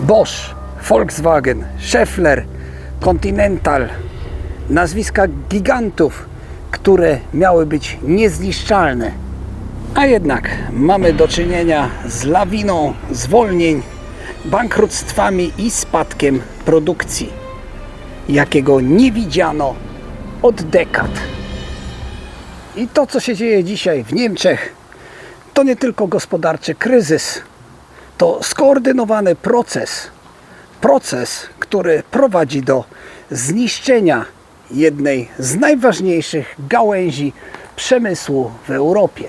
Bosch, Volkswagen, Schaeffler, Continental, nazwiska gigantów, które miały być niezniszczalne. A jednak mamy do czynienia z lawiną zwolnień, bankructwami i spadkiem produkcji, jakiego nie widziano od dekad. I to, co się dzieje dzisiaj w Niemczech, to nie tylko gospodarczy kryzys, to skoordynowany proces. Proces, który prowadzi do zniszczenia jednej z najważniejszych gałęzi przemysłu w Europie.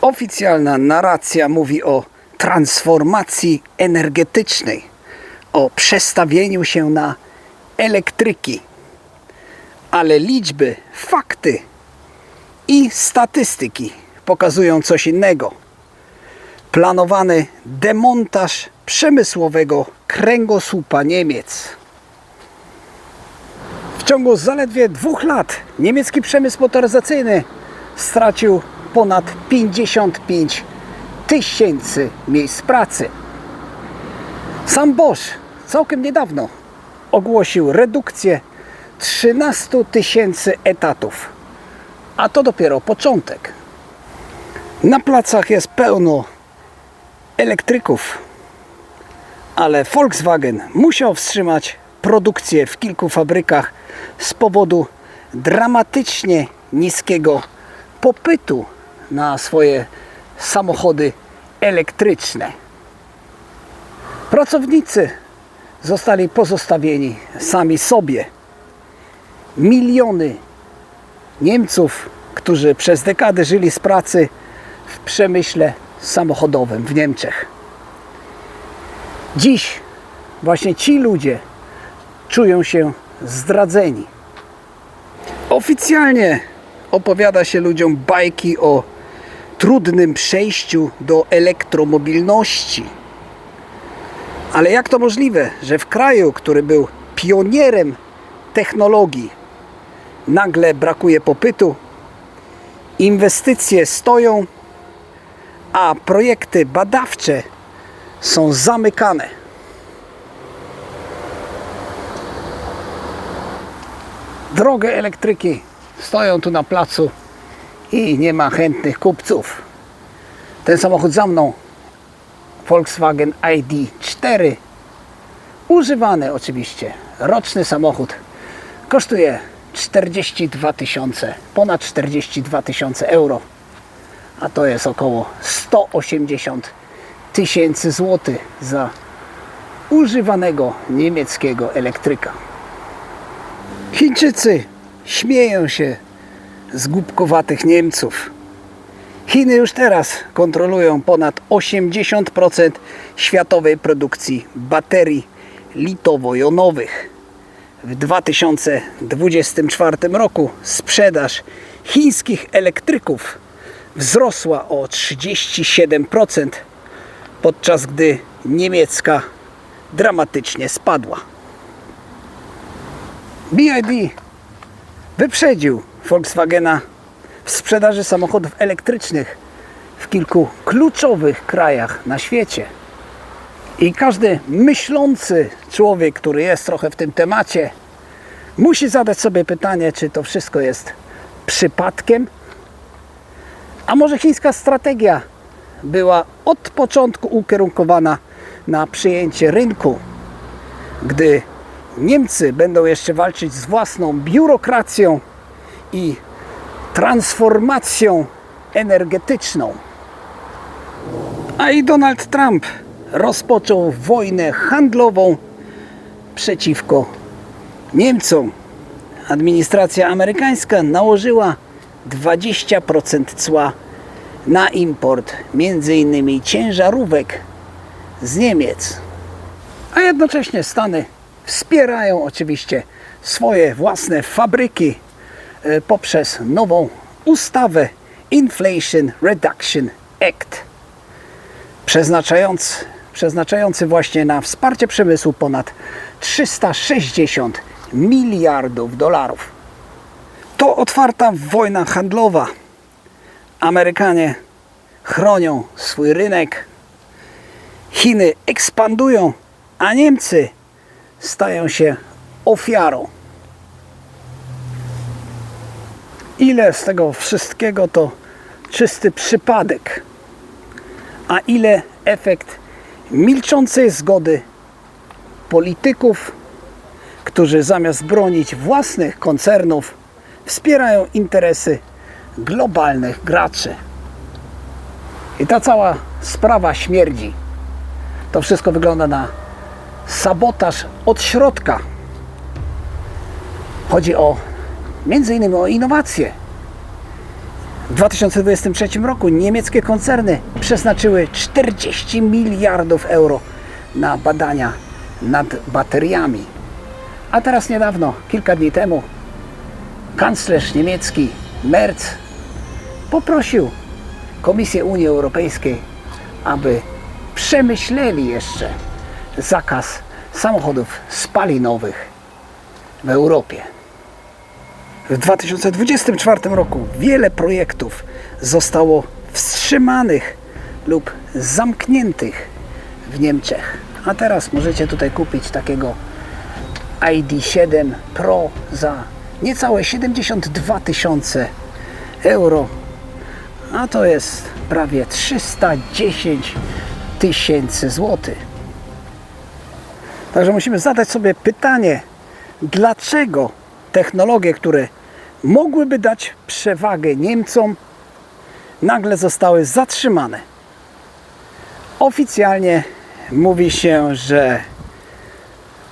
Oficjalna narracja mówi o transformacji energetycznej, o przestawieniu się na elektryki. Ale liczby, fakty i statystyki pokazują coś innego. Planowany demontaż przemysłowego kręgosłupa Niemiec. W ciągu zaledwie dwóch lat niemiecki przemysł motoryzacyjny stracił ponad 55 tysięcy miejsc pracy. Sam Bosch całkiem niedawno ogłosił redukcję 13 tysięcy etatów. A to dopiero początek. Na placach jest pełno elektryków, ale Volkswagen musiał wstrzymać produkcję w kilku fabrykach z powodu dramatycznie niskiego popytu na swoje samochody elektryczne. Pracownicy zostali pozostawieni sami sobie. Miliony Niemców, którzy przez dekady żyli z pracy w przemyśle samochodowym w Niemczech. Dziś właśnie ci ludzie czują się zdradzeni. Oficjalnie opowiada się ludziom bajki o trudnym przejściu do elektromobilności. Ale jak to możliwe, że w kraju, który był pionierem technologii, nagle brakuje popytu, inwestycje stoją, a projekty badawcze są zamykane. Drogie elektryki stoją tu na placu i nie ma chętnych kupców. Ten samochód za mną, Volkswagen ID4, używany oczywiście, roczny samochód, kosztuje 42 tysiące, ponad 42 tysiące euro, a to jest około 180 tysięcy złotych za używanego niemieckiego elektryka. Chińczycy śmieją się z głupkowatych Niemców. Chiny już teraz kontrolują ponad 80% światowej produkcji baterii litowo-jonowych. W 2024 roku sprzedaż chińskich elektryków wzrosła o 37%, podczas gdy niemiecka dramatycznie spadła. BID wyprzedził Volkswagena w sprzedaży samochodów elektrycznych w kilku kluczowych krajach na świecie. I każdy myślący człowiek, który jest trochę w tym temacie, musi zadać sobie pytanie, czy to wszystko jest przypadkiem, a może chińska strategia była od początku ukierunkowana na przyjęcie rynku, gdy Niemcy będą jeszcze walczyć z własną biurokracją i transformacją energetyczną. A i Donald Trump rozpoczął wojnę handlową przeciwko Niemcom. Administracja amerykańska nałożyła 20% cła na import m.in. ciężarówek z Niemiec. A jednocześnie Stany wspierają oczywiście swoje własne fabryki e, poprzez nową ustawę Inflation Reduction Act, przeznaczając, przeznaczający właśnie na wsparcie przemysłu ponad 360 miliardów dolarów. To otwarta wojna handlowa. Amerykanie chronią swój rynek. Chiny ekspandują, a Niemcy stają się ofiarą. Ile z tego wszystkiego to czysty przypadek, a ile efekt milczącej zgody polityków, którzy zamiast bronić własnych koncernów, wspierają interesy globalnych graczy. I ta cała sprawa śmierdzi. To wszystko wygląda na sabotaż od środka. Chodzi o między innymi o innowacje. W 2023 roku niemieckie koncerny przeznaczyły 40 miliardów euro na badania nad bateriami. A teraz niedawno, kilka dni temu, kanclerz niemiecki Merz poprosił Komisję Unii Europejskiej, aby przemyśleli jeszcze zakaz samochodów spalinowych w Europie. W 2024 roku wiele projektów zostało wstrzymanych lub zamkniętych w Niemczech. A teraz możecie tutaj kupić takiego ID7 Pro za niecałe 72 tysiące euro. A to jest prawie 310 tysięcy złotych. Także musimy zadać sobie pytanie, dlaczego technologie, które mogłyby dać przewagę Niemcom, nagle zostały zatrzymane. Oficjalnie mówi się, że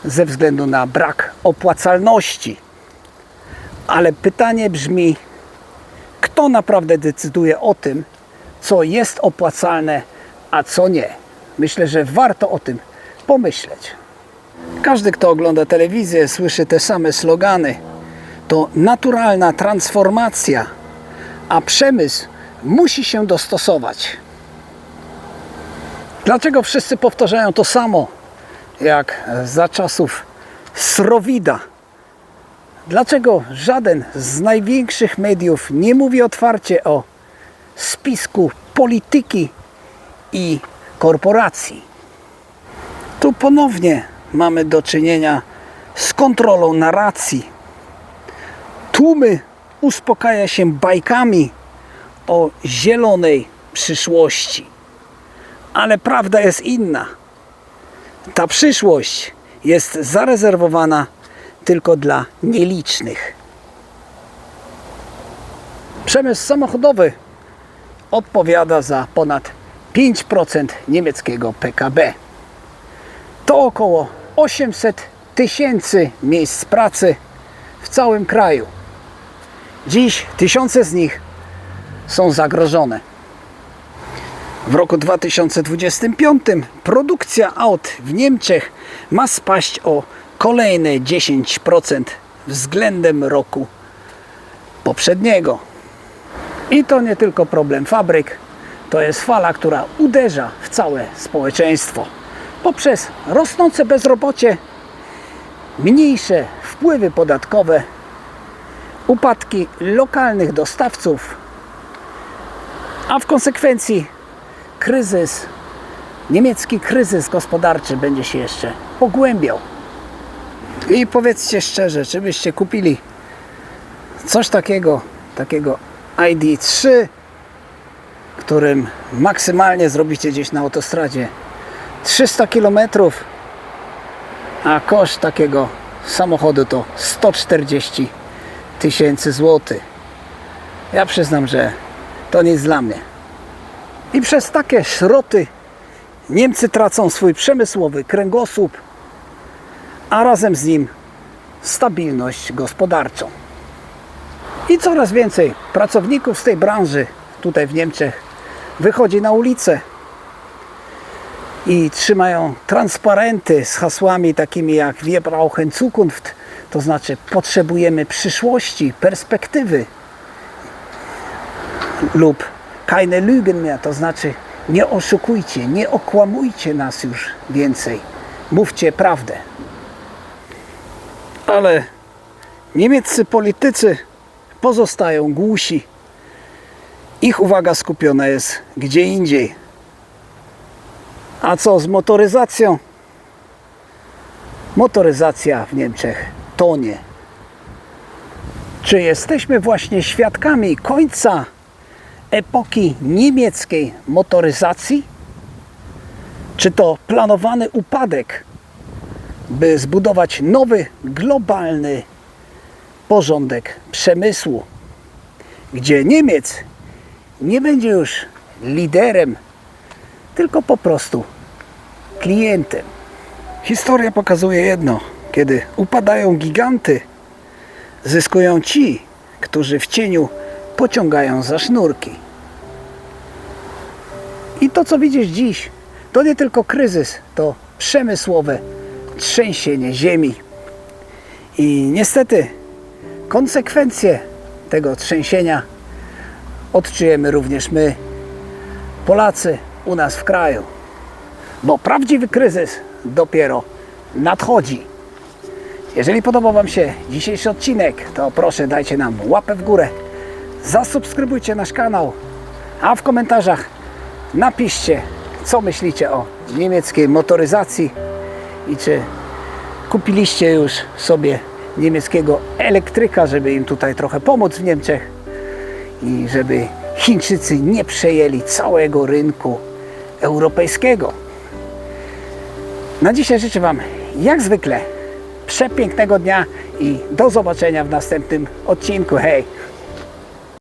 ze względu na brak opłacalności. Ale pytanie brzmi, kto naprawdę decyduje o tym, co jest opłacalne, a co nie? Myślę, że warto o tym pomyśleć. Każdy, kto ogląda telewizję, słyszy te same slogany. To naturalna transformacja, a przemysł musi się dostosować. Dlaczego wszyscy powtarzają to samo, jak za czasów Srowida? Dlaczego żaden z największych mediów nie mówi otwarcie o spisku polityki i korporacji? Tu ponownie mamy do czynienia z kontrolą narracji. Tłumy uspokaja się bajkami o zielonej przyszłości. Ale prawda jest inna. Ta przyszłość jest zarezerwowana tylko dla nielicznych. Przemysł samochodowy odpowiada za ponad 5% niemieckiego PKB. To około 800 tysięcy miejsc pracy w całym kraju. Dziś tysiące z nich są zagrożone. W roku 2025 produkcja aut w Niemczech ma spaść o kolejne 10% względem roku poprzedniego. I to nie tylko problem fabryk, to jest fala, która uderza w całe społeczeństwo poprzez rosnące bezrobocie, mniejsze wpływy podatkowe, upadki lokalnych dostawców, a w konsekwencji kryzys, niemiecki kryzys gospodarczy będzie się jeszcze pogłębiał. I powiedzcie szczerze, czy byście kupili coś takiego, takiego ID3, którym maksymalnie zrobicie gdzieś na autostradzie 300 km, a koszt takiego samochodu to 140 tysięcy złotych. Ja przyznam, że to nic dla mnie. I przez takie szroty Niemcy tracą swój przemysłowy kręgosłup, a razem z nim stabilność gospodarczą. I coraz więcej pracowników z tej branży tutaj w Niemczech wychodzi na ulicę i trzymają transparenty z hasłami takimi jak Wir brauchen Zukunft, to znaczy potrzebujemy przyszłości, perspektywy lub keine Lügen mehr, to znaczy nie oszukujcie, nie okłamujcie nas już więcej, mówcie prawdę. Ale niemieccy politycy pozostają głusi. Ich uwaga skupiona jest gdzie indziej. A co z motoryzacją? Motoryzacja w Niemczech tonie. Czy jesteśmy właśnie świadkami końca epoki niemieckiej motoryzacji? Czy to planowany upadek, by zbudować nowy, globalny porządek przemysłu, gdzie Niemiec nie będzie już liderem, tylko po prostu klientem? Historia pokazuje jedno: kiedy upadają giganty, zyskują ci, którzy w cieniu pociągają za sznurki. I to, co widzisz dziś, to nie tylko kryzys, to przemysłowe trzęsienie ziemi. I niestety konsekwencje tego trzęsienia odczujemy również my, Polacy, u nas w kraju. Bo prawdziwy kryzys dopiero nadchodzi. Jeżeli podobał Wam się dzisiejszy odcinek, to proszę dajcie nam łapę w górę, zasubskrybujcie nasz kanał, a w komentarzach napiszcie, co myślicie o niemieckiej motoryzacji i czy kupiliście już sobie niemieckiego elektryka, żeby im tutaj trochę pomóc w Niemczech i żeby Chińczycy nie przejęli całego rynku europejskiego. Na dzisiaj życzę Wam jak zwykle przepięknego dnia i do zobaczenia w następnym odcinku. Hej!